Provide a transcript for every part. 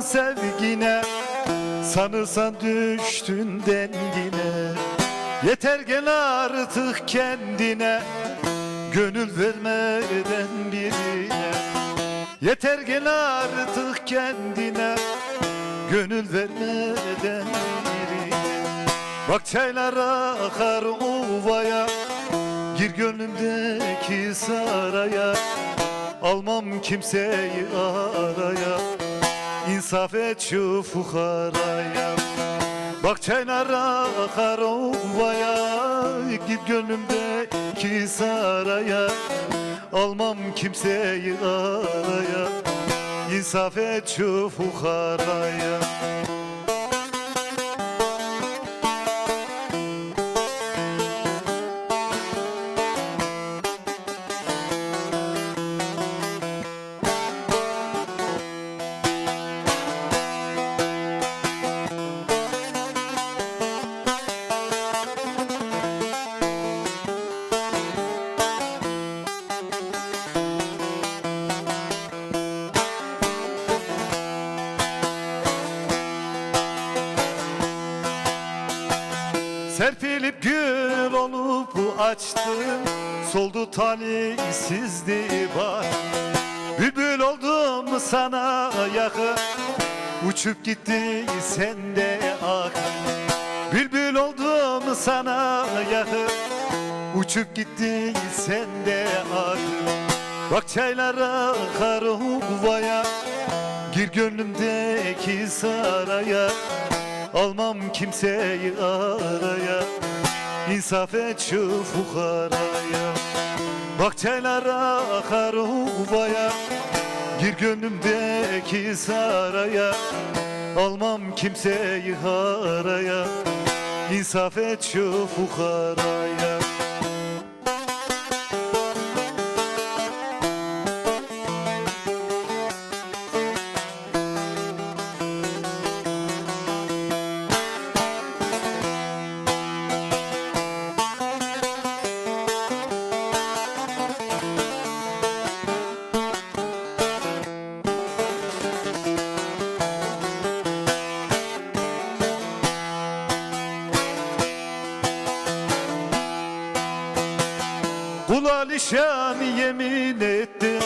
sevgine Sanırsan düştün dengine. Yeter gel artık kendine Gönül vermeden birine. Yeter gel artık kendine Gönül vermeden birine. Bak çaylar akar ovaya Gir gönlümdeki saraya Almam kimseyi araya. İnsaf et şu fukaraya. Bak çaylar akar ovaya Git gönlümdeki saraya. Almam kimseyi araya. İnsaf et şu fukaraya Serpilip gül olup açtım Soldu talihsizliği bak Bülbül oldum sana yakın. Uçup gitti sende ak. Bülbül oldum sana yakın. Uçup gitti sende ak. Bak çaylar akar ovaya Gir gönlümdeki saraya Almam kimseyi araya İnsaf et şu fukaraya. Çaylar akar ovaya Gir gönlümdeki saraya. Almam kimseyi haraya İnsaf et şu fukaraya Kul alişan yemin etti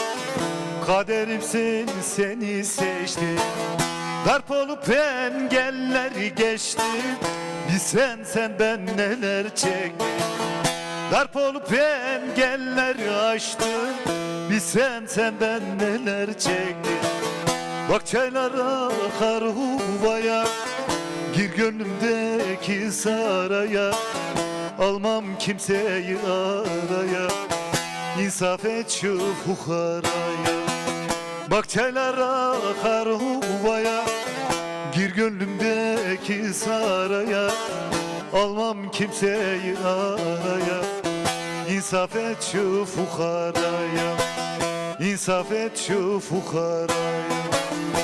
Kaderimsin seni seçti Darp olup engelleri geçti. Bir sen sen ben neler çektim. Darp olup engelleri aştın Bir sen sen ben neler çektim. Bak çaylar akar ovaya Gir gönlümdeki saraya. Almam kimseyi araya İnsaf et şu fukaraya. Bak çaylar akar ovaya Gir gönlümdeki saraya. Almam kimseyi araya. İnsaf et şu fukaraya. İnsaf et şu fukaraya